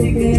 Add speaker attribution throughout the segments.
Speaker 1: Thank you.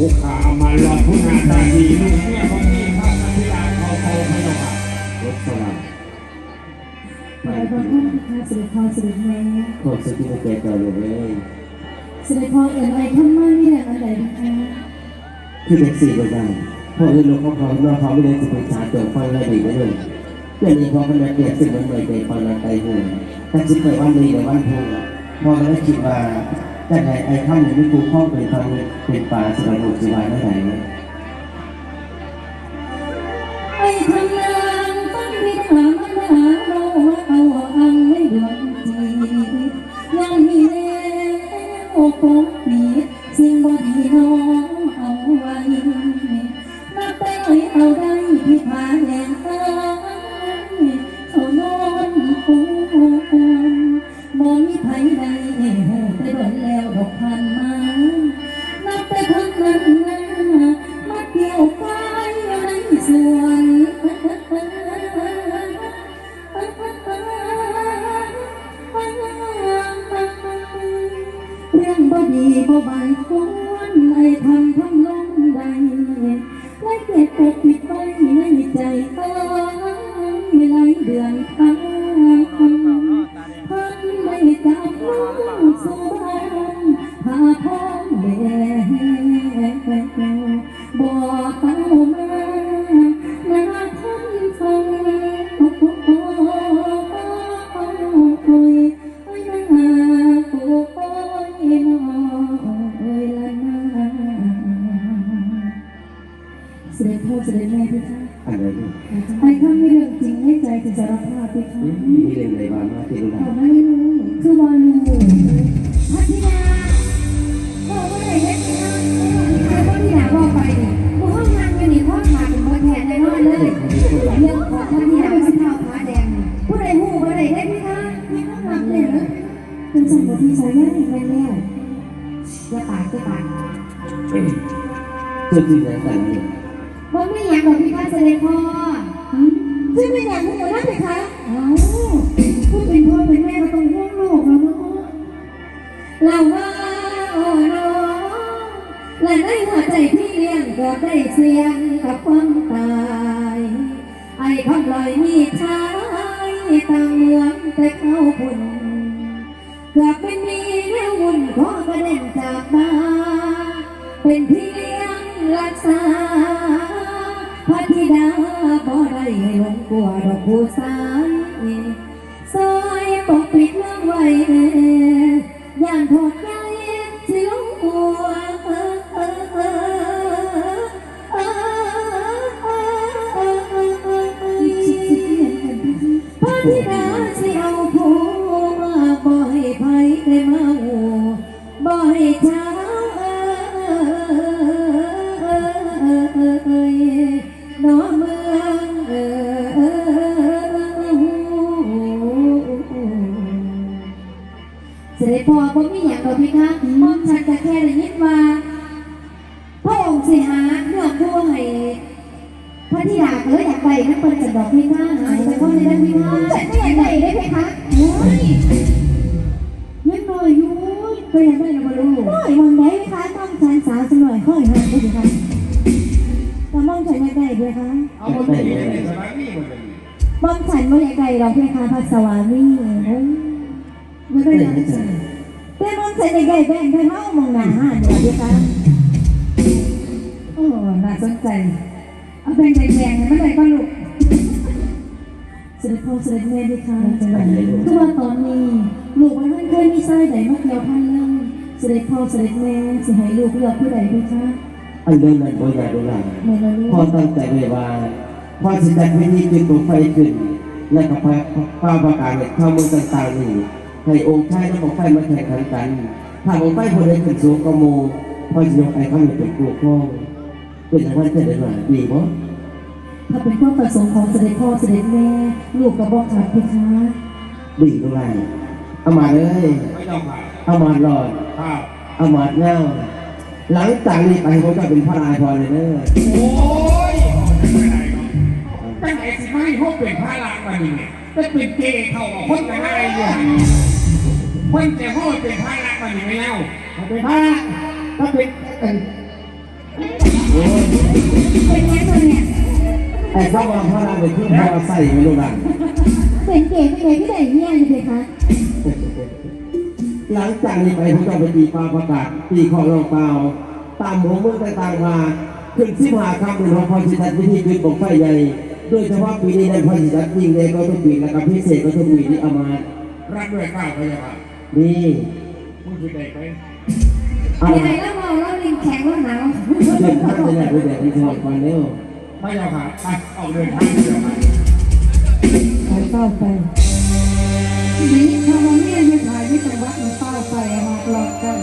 Speaker 1: อุคามาหลอดพุทธาตาดีลูกเมียของพี่พระนันทิลาเขาโพไม่ลงอะรถสลับไปพระคุนสุริพรสุริแม่ขอสุดที่มาเจอกันเลยสุริพรเอ็นไอทำไม่ไม่ได้อะไรนะคะคือเด็กสี่ประการพ่อเอ็นลงเขาพร้อมเราพร้อมไม่ได้สิบประ
Speaker 2: การเกิดไฟระ
Speaker 1: ดี
Speaker 2: ไม่เลย
Speaker 1: เกิดในความเป็
Speaker 2: นเกียรติสิ่งมันเลยเกิดความรักใจหูแต่จิตเปิดวันนี้เกิดวันพูพ่อแล้วคิดว่า แต่ไอ้ไอ้ถ้อย่างนี้ปู่ข้องเป็นทางเป็นป่าสระบุรี
Speaker 1: ไว้เมื่อไหร่ เก็บปกปิดไว้ในใจต้าไม่ไหลเดือ
Speaker 2: น
Speaker 1: ทางพั
Speaker 2: น
Speaker 1: ไม่จากโลกสู่ จริงๆแล้ว
Speaker 2: แต่นี่
Speaker 1: ผมไม่อยากบอกพี่ก้าเสด็พ่อช่วไม่อยากพูดหนูท่านเลยคะเอ้าพูดเป็นพ่อเป็นแม่ก็ต้องห่วงลูกเราเนาะ
Speaker 3: เราว่าโอ้โนหลานได้หัวใจพี่เลี้ยงก็ได้เสียงกับความตาย ไอ้คำลอยมีชายต่างเมืองแต่เข้าบุญเกลับเป็นมีแล้ววุ่นพ่อกระเด็นจากบ้าเป็นพี่เลี้ยง รักษาพระธิดาบ่ได้หลงกลัวดอกบัวสายซอยปกปิดเรื่ พระธิดากเลยอยากไปนั่นเปิดจัดอกพี่คะหายไปพ่อในด้านพี่คะฉันก็อยากไปได้ไหมคะโอ้ยยังน้อยยู่ก็ยากได้นะบลูกน้อยมองได้ไหมคะต้องฉันสาวสน่อยค่อยหันได้ไหมคะแต่มองฉันอยากได้ด้วยคะ
Speaker 4: เอาคนไปเรียนในสถานีหมดเลย
Speaker 3: มองฉันว่าอยากได้เราพี่คะพัสวามีโอ้ยไม่ได้
Speaker 2: ได้
Speaker 3: ยัง
Speaker 2: ไม่ใช่
Speaker 3: แต่มันใส่ไก่แบ่งให้เฮามองหน้าห้าเดี๋ยวพี่คะโอ้น่าสนใจ เอาแบ่งแบ่งแบ่งให้มันได้ก็ลูกเสด็จพ่อเสด็จแม่พี่คะคือว่าตอนนี้ลูกมันเคยมีไส้ใดมาเกี่ยวพันเรื่องเสด็จพ่อเสด็จแม่สิให้ลูกเลือกผู้ใดพี่คะ
Speaker 2: อันเดินนั้นบ่อยากดูหลัง
Speaker 3: แม่ละลูก
Speaker 2: พอตั้งใจไว้ว่าพอสิจัดพิธีจุดดวงไฟขึ้น และก็ฟ้าประกาศให้เข้าเมืองต่างๆนี่ให้องค์ชายและองค์ไฟมาแข่งขันกันถ้าองค์ไฟคนใดขึ้นสูงก็โมพอจะยกไปเข้ามาเป็นตัวข้อง เป็นอย่างนั้นเสด็จมาดีบ่
Speaker 3: ถ้าเป็นความประสงค์ของเสด็จพ่อเสด็จแม่ลูกก็บอกขาดพี่คะ
Speaker 2: ดีดูไรเอามาเลย
Speaker 4: ไม่ต้องผ่าน
Speaker 2: เอามาหลอด
Speaker 4: ข้าว
Speaker 2: เอามาเง่าหลังจากนี้ไปผมจะเป็นพระนายพรเลยเนอะ
Speaker 4: โอ้ยไม่ได้เนาะตั้งแต่สิไม่พวกเป็นพระลานมานี่เนี่ยจะเป็นเกย์เข้ากับคนกันอะไรอยู่คนแต่พ่อเป็นพระลานมานี่ไม่แล้วเป็นพระก็เป็นเป็น
Speaker 2: โอ้ย
Speaker 3: เป็นไงตัวเนี่ย
Speaker 2: ไอ้ข้าวพระนายเป็นเครื่องพอใส่ไม่รู้ดัง
Speaker 3: เป็นเก๋เป็นไงพี่ใดเนี่ยอยู่เลยคะ
Speaker 2: หลังจากนี้ไปผมจะไปตีปลาประกาศตีของเราเปล่า ตามหัวเมืองต่างๆมาขึ้นสิบหาคำเป็นของพอจิตัดวิธีขึ้นของไฟใหญ่โดยเฉพาะปีนี้ในพอจิตัดยิงเลยก็ต้องปีแล้วก็พิเศษก็ต้องปีที่เอามา
Speaker 4: รักด้วยข้าวพยาบาล
Speaker 2: นี่
Speaker 4: มึงคือเด็กไหม
Speaker 2: เอา
Speaker 3: ยังไง
Speaker 2: ละ
Speaker 3: แล้วมองแล้วลิงแข็งแล้วหนาว
Speaker 2: เดินทางไปไหนไปไหนที่อกเร็ว
Speaker 4: พระเจ้าค่ะไปออกเดินทางเดียวมา
Speaker 3: ไปเฝ้าไปนี่ถ้าวันนี้ยืนถ่ายที่จังหวัดมันเฝ้าไปมาหลอกกัน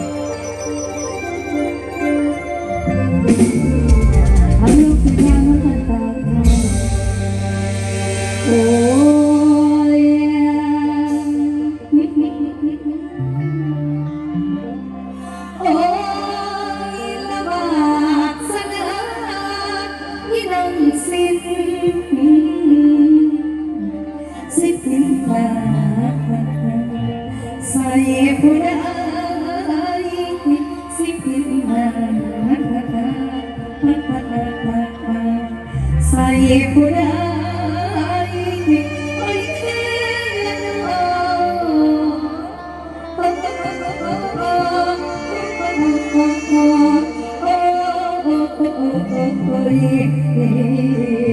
Speaker 3: ผู้ใดสิบปีผ่านใส่ผู้ใดไม่